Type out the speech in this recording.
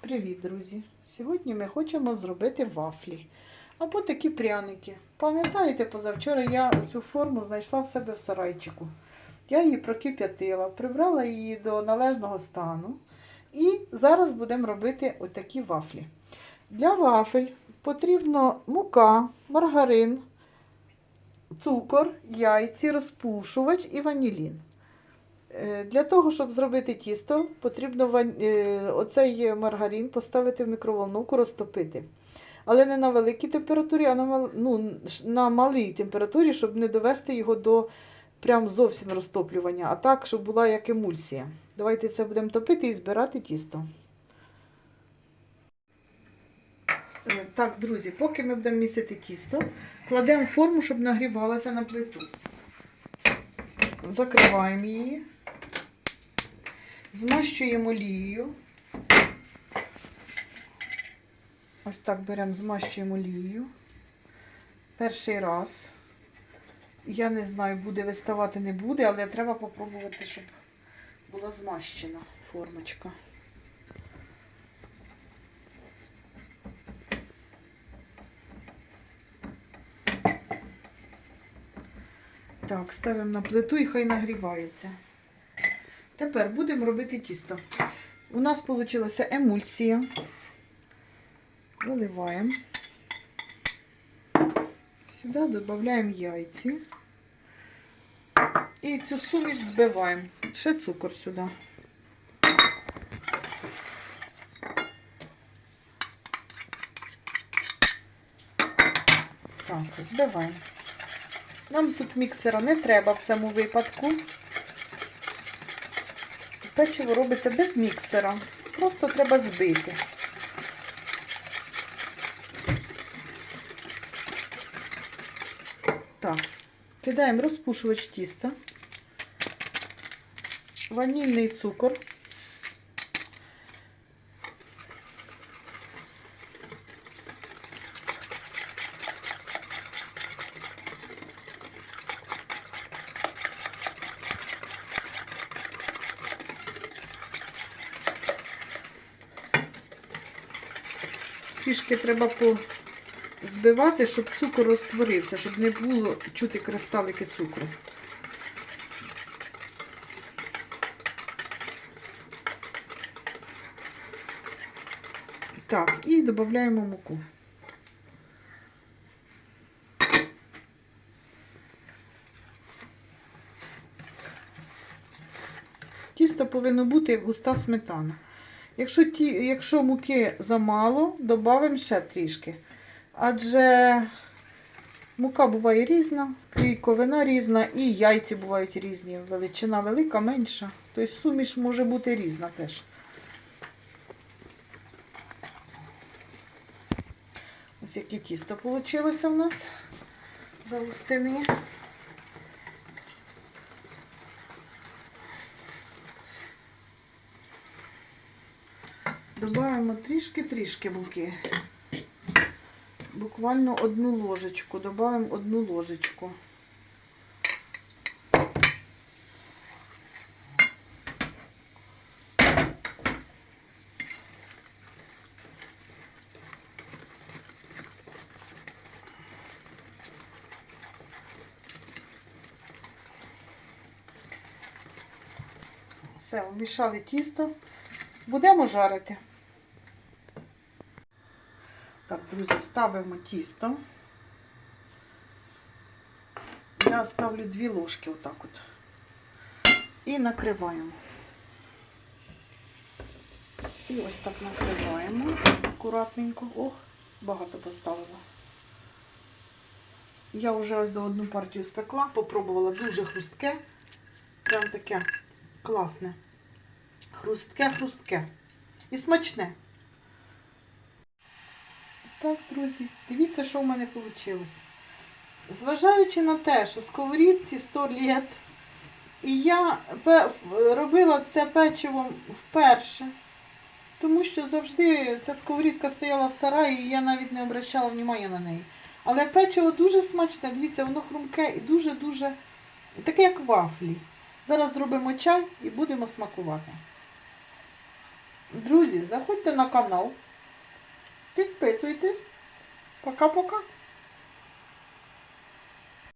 Привіт, друзі! Сьогодні ми хочемо зробити вафлі або такі пряники. Пам'ятаєте, позавчора я цю форму знайшла в себе в сарайчику. Я її прокип'ятила, прибрала її до належного стану. І зараз будемо робити отакі вафлі. Для вафель потрібно мука, маргарин, цукор, яйці, розпушувач і ванілін. Е, Для того, щоб зробити тісто, потрібно е, оцей маргарин поставити в мікроволновку, розтопити. Але не на великій температурі, а на, мал- ну, на малій температурі, щоб не довести його до прям зовсім розтоплювання, а так, щоб була як емульсія. Давайте це будемо топити і збирати тісто. Так, друзі, поки ми будемо місити тісто, кладемо форму, щоб нагрівалася на плиту. Закриваємо її. Змащуємо олією. Ось так беремо, змащуємо олією. Перший раз. Я не знаю, буде виставати, не буде, але треба попробувати, щоб була змащена формочка. Так, ставимо на плиту і хай нагрівається. Тепер будемо робити тісто. У нас вийшла емульсія. Виливаємо. Сюди додаємо яйці. І цю суміш збиваємо. Ще цукор сюди. Так, збиваємо. Нам тут міксера не треба в цьому випадку. Печиво робиться без міксера. Просто треба збити. Так, кидаємо розпушувач тіста, ванільний цукор. Трішки треба збивати, щоб цукор розтворився, щоб не було чути кристалики цукру. Так, і додаємо муку. Тісто повинно бути густа сметана. Якщо, ті, якщо муки замало, додамо ще трішки. Адже мука буває різна, клійковина різна і яйці бувають різні. Величина велика, менша. Тобто суміш може бути різна теж. Ось яке тісто вийшло у нас за густини. Добавимо трішки-трішки муки. Буквально одну ложечку. Добавимо одну ложечку. Все, вмішали тісто. Будемо жарити. Так, друзі, ставимо тісто. Я ставлю дві ложки отак от. І накриваємо. І ось так накриваємо акуратненько. Ох, багато поставила. Я вже ось до одну партію спекла, попробувала дуже хрустке. Прям таке класне. Хрустке-хрустке. І смачне. Так, друзі, дивіться, що в мене вийшло. Зважаючи на те, що сковорідці 100 літ, і я робила це печивом вперше, тому що завжди ця сковорідка стояла в сараї, і я навіть не обращала уваги на неї. Але печиво дуже смачне, дивіться, воно хрумке і дуже-дуже, таке як вафлі. Зараз зробимо чай і будемо смакувати. Друзі, заходьте на канал, підписуйтесь. Пока-пока.